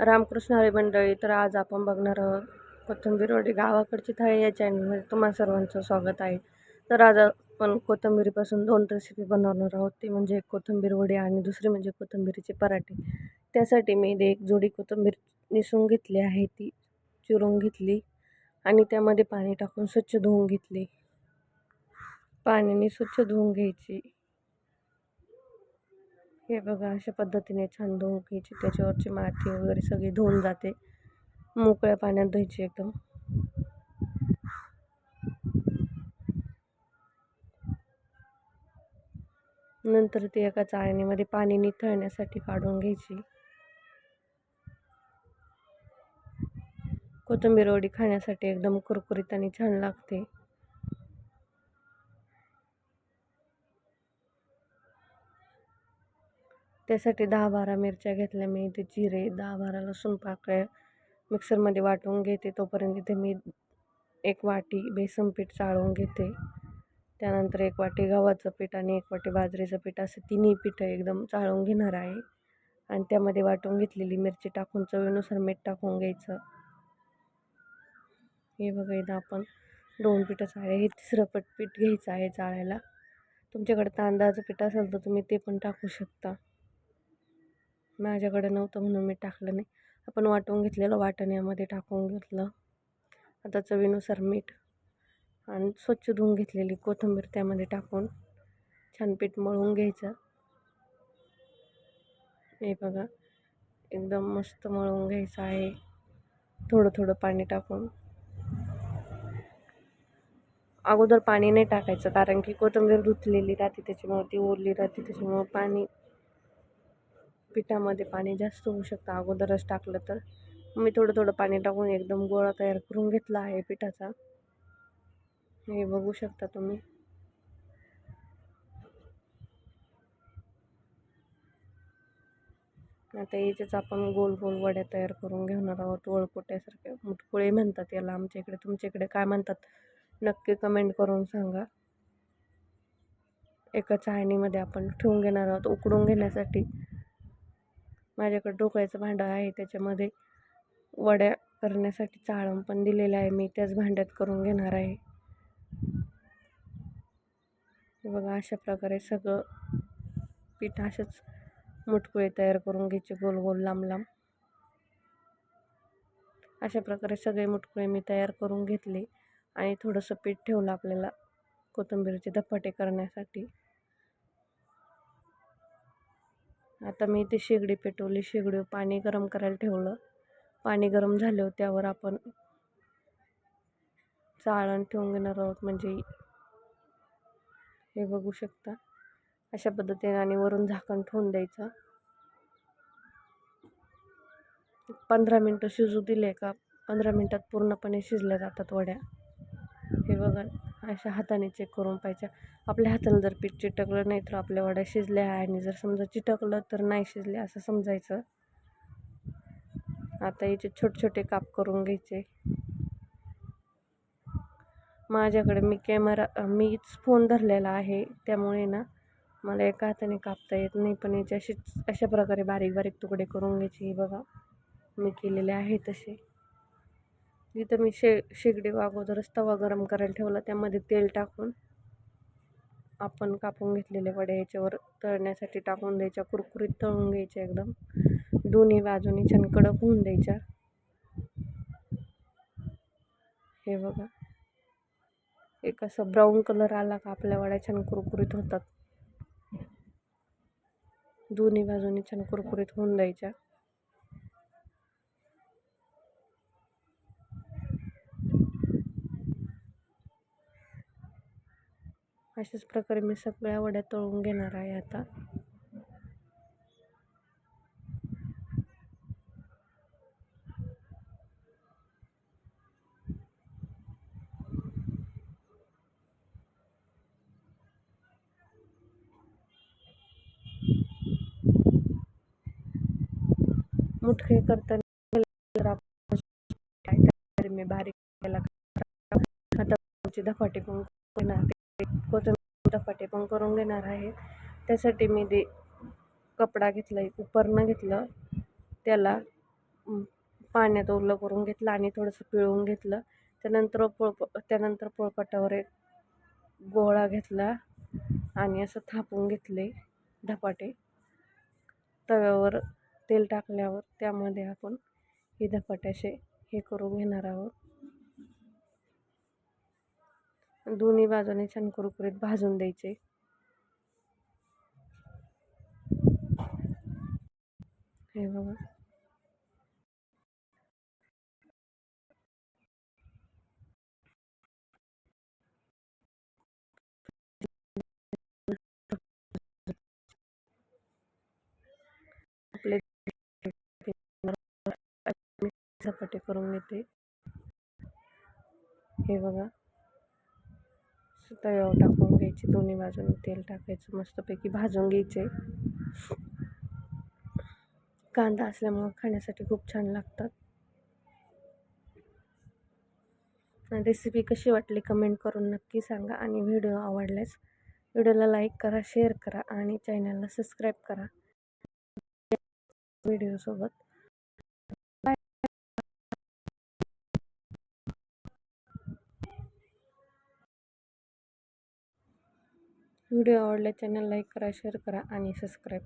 रामकृष्ण हरी मंडळी तर आज आपण बघणार आहोत कोथिंबीर वडी गावाकडची थाळी या चॅनलमध्ये तुम्हा सर्वांचं स्वागत आहे. तर आज आपण कोथिंबीरीपासून दोन रेसिपी बनवणार आहोत. ती म्हणजे एक कोथिंबीर वडी आणि दुसरी म्हणजे कोथिंबीरीचे पराठे. त्यासाठी मी इथे एक जोडी कोथिंबीर निसून घेतली आहे. ती चिरून घेतली आणि त्यामध्ये पाणी टाकून स्वच्छ धुवून घेतली. पाण्याने स्वच्छ धुवून घ्यायची. हे बघा अशा पद्धतीने छान धुवून घ्यायची. त्याच्यावरची माती वगैरे सगळी धुवून जाते. मोकळ्या पाण्यात धुवायची एकदम. नंतर ती एका चाळणीमध्ये पाणी निथळण्यासाठी काढून घ्यायची. कोथिंबीर वडी खाण्यासाठी एकदम कुरकुरीत आणि छान लागते. त्यासाठी दहा बारा मिरच्या घेतल्या. मी इथे जिरे दहा बारा लसूण पाकळ्या मिक्सरमध्ये वाटून घेते. तोपर्यंत इथे मी एक वाटी बेसन पीठ चाळून घेते. त्यानंतर एक वाटी गव्हाचं पीठ आणि एक वाटी बाजरीचं पीठ असं तिन्ही पिठं एकदम चाळून घेणार आहे. आणि त्यामध्ये वाटून घेतलेली मिरची टाकून चवीनुसार मीठ टाकून घ्यायचं. हे बघा इथं आपण दोन पिठं चाळे हे तिसरं पट पीठ घ्यायचं आहे चाळायला. तुमच्याकडे तांदळाचं पीठ असेल तर तुम्ही ते पण टाकू शकता. माझ्याकडे नव्हतं म्हणून मी टाकलं नाही. आपण वाटून घेतलेलं वाटण यामध्ये टाकून घेतलं. आता चवीनुसार मीठ आणि स्वच्छ धुवून घेतलेली कोथिंबीर त्यामध्ये टाकून छान पीठ मळून घ्यायचं. हे बघा एकदम मस्त मळून घ्यायचं आहे. थोडं थोडं पाणी टाकून. अगोदर पाणी नाही टाकायचं कारण की कोथिंबीर धुतलेली राहते त्याच्यामुळे ती ओरली राहते त्याच्यामुळं पाणी पिठामध्ये पाणी जास्त होऊ शकतं. अगोदरच टाकलं तर. मी थोडं थोडं पाणी टाकून एकदम गोळा तयार करून घेतला आहे पिठाचा. हे बघू शकता तुम्ही. आता याच्याच आपण गोल गोल वड्या तयार करून घेणार आहोत. वळपोट्यासारख्या मुटकुळे म्हणतात याला आमच्या इकडे. तुमच्या इकडे काय म्हणतात? नक्की कमेंट करून सांगा. एका चाळणीमध्ये आपण ठेवून घेणार आहोत. उकडून घेण्यासाठी माझ्याकडे ढोकळ्याचं भांडं आहे त्याच्यामध्ये वड्या करण्यासाठी चाळण पण दिलेलं आहे मी त्याच भांड्यात करून घेणार आहे. बघा अशा प्रकारे सगळं पीठ असेच मुटकुळे तयार करून घ्यायचे गोल गोल लांब लांब. अशा प्रकारे सगळे मुटकुळे मी तयार करून घेतले आणि थोडंसं पीठ ठेवलं आपल्याला कोथिंबीरचे धपाटे करण्यासाठी. आता मी ते शेगडी पेटवली शेगडी पाणी गरम करायला ठेवलं. पाणी गरम झाल्यावर त्यावर आपण चाळण ठेवून घेणार आहोत. म्हणजे हे बघू शकता. अशा पद्धतीने आणि वरून झाकण ठेवून द्यायचं. पंधरा मिनटं शिजू दिले का? पंधरा मिनटात पूर्णपणे शिजल्या जातात वड्या. हे बघा. अशा हाताने चेक करून पाहिजे आपल्या हाताने जर पीठ चिटकलं नाही तर आपल्या वड्या शिजल्या आहे आणि जर समजा चिटकलं तर नाही शिजले असं समजायचं. आता याचे छोटे छोटे काप करून घ्यायचे. माझ्याकडे मी कॅमेरा मीच फोन धरलेला आहे त्यामुळे ना मला एका हाताने कापता येत नाही पण याचे असे अशा प्रकारे बारीक बारीक तुकडे करून घ्यायचे. हे बघा मी केलेले आहे तसे. जिथं मी शे शेगडी अगोदरच तवा गरम करायला ठेवला त्यामध्ये तेल टाकून आपण कापून घेतलेले वडे याच्यावर तळण्यासाठी टाकून द्यायच्या. कुरकुरीत तळून घ्यायच्या एकदम. दोन्ही बाजूनी छान कडक होऊन द्यायच्या. हे बघा. एक असं ब्राऊन कलर आला का आपल्या वड्या छान कुरकुरीत होतात. दोन्ही बाजूनी छान कुरकुरीत होऊन द्यायच्या. अशाच प्रकारे मी सगळ्या वड्या तळून घेणार आहे आता. मुठखे करताना मी बारीक केला. धपाटे पण धपाटे पण करून घेणार आहे. त्यासाठी मी ते कपडा घेतला एक उपरणं घेतलं त्याला पाण्यात ओलं करून घेतलं आणि थोडंसं पिळून घेतलं. त्यानंतर पोळप त्यानंतर पोळपाटावर एक गोळा घेतला आणि असं थापून घेतले धपाटे. तव्यावर तेल टाकल्यावर त्यामध्ये आपण हे धपाटे असे हे करून घेणार आहोत. दोन्ही बाजूने छान कुरकुरीत भाजून द्यायचे. हे बघा. आपले झपाटे करून घेते. हे बघा. तव्यावर टाकून घ्यायचे. दोन्ही बाजूने तेल टाकायचं मस्तपैकी भाजून घ्यायचे. कांदा असल्यामुळं खाण्यासाठी खूप छान लागतात. रेसिपी कशी वाटली कमेंट करून नक्की सांगा आणि व्हिडिओ आवडल्यास व्हिडिओला लाईक करा शेअर करा आणि चॅनलला सबस्क्राईब करा. व्हिडिओसोबत व्हिडिओ आवडला चॅनल लाईक करा शेअर करा आणि सबस्क्राईब